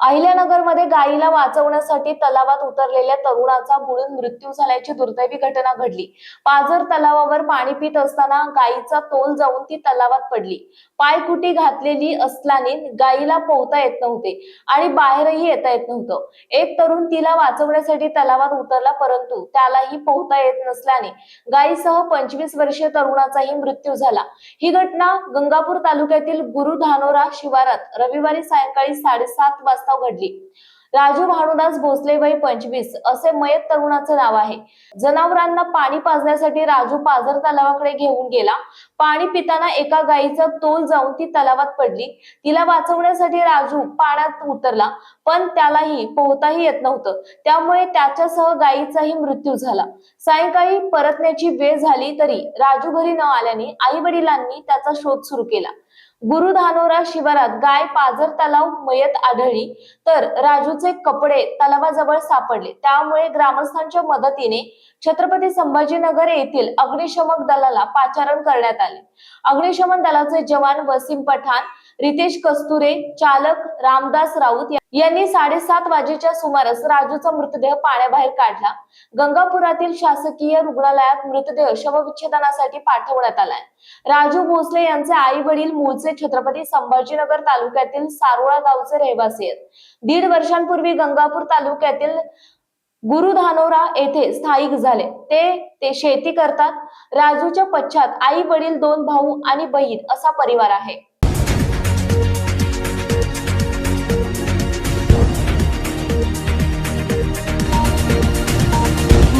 अहिल्यानगरमध्ये गायीला वाचवण्यासाठी तलावात उतरलेल्या तरुणाचा बुडून मृत्यू झाल्याची दुर्दैवी घटना घडली. पाझर तलावावर पाणी पित असताना गायीचा तोल जाऊन ती तलावात पडली. पायकुटी घातलेली असल्याने गायीला पोहता येत नव्हते आणि बाहेरही येता येत नव्हतं. एक तरुण तिला वाचवण्यासाठी तलावात उतरला परंतु त्यालाही पोहता येत नसल्याने गायीसह पंचवीस वर्षीय तरुणाचाही मृत्यू झाला. ही घटना गंगापूर तालुक्यातील गुरु धानोरा शिवारात रविवारी सायंकाळी साडेसात वाजता घडली. राजू भानुदास भोसले वय पंचवीस असे मयत तरुणाचे नाव आहे. जनावरांना पाणी पाजण्यासाठी राजू पाझर तलावाकडे घेऊन गेला. पाणी पिताना एका गायीचा तोल जाऊन ती तलावात पडली. तिला वाचवण्यासाठी राजू पाण्यात उतरला पण त्यालाही पोहताही येत नव्हतं. त्यामुळे त्याच्यासह गायीचाही मृत्यू झाला. सायंकाळी परतण्याची वेळ झाली तरी राजू घरी न आल्याने आई वडिलांनी त्याचा शोध सुरू केला. गुरु धानोरा शिवारात गाय पाझर तलाव मयत आढळली तर राजूचे कपडे तलावाजवळ सापडले. त्यामुळे ग्रामस्थांच्या मदतीने छत्रपती संभाजीनगर येथील अग्निशमक दलाला पाचारण करण्यात आले. अग्निशमन दलाचे जवान वसीम पठाण रितेश कस्तुरे चालक रामदास राऊत यांनी साडेसात वाजेच्या सुमारास राजूचा मृतदेह पाण्याबाहेर काढला. गंगापुरातील शासकीय रुग्णालयात मृतदेह शवविच्छेदनासाठी पाठवण्यात आलाय. राजू भोसले यांचे आई वडील मूळचे छत्रपती संभाजीनगर तालुक्यातील सारोळा गावचे रहिवासी आहेत. दीड वर्षांपूर्वी गंगापूर तालुक्यातील गुरु धानोरा येथे स्थायिक झाले. ते ते शेती करतात. राजूच्या पश्चात आई वडील दोन भाऊ आणि बहीण असा परिवार आहे.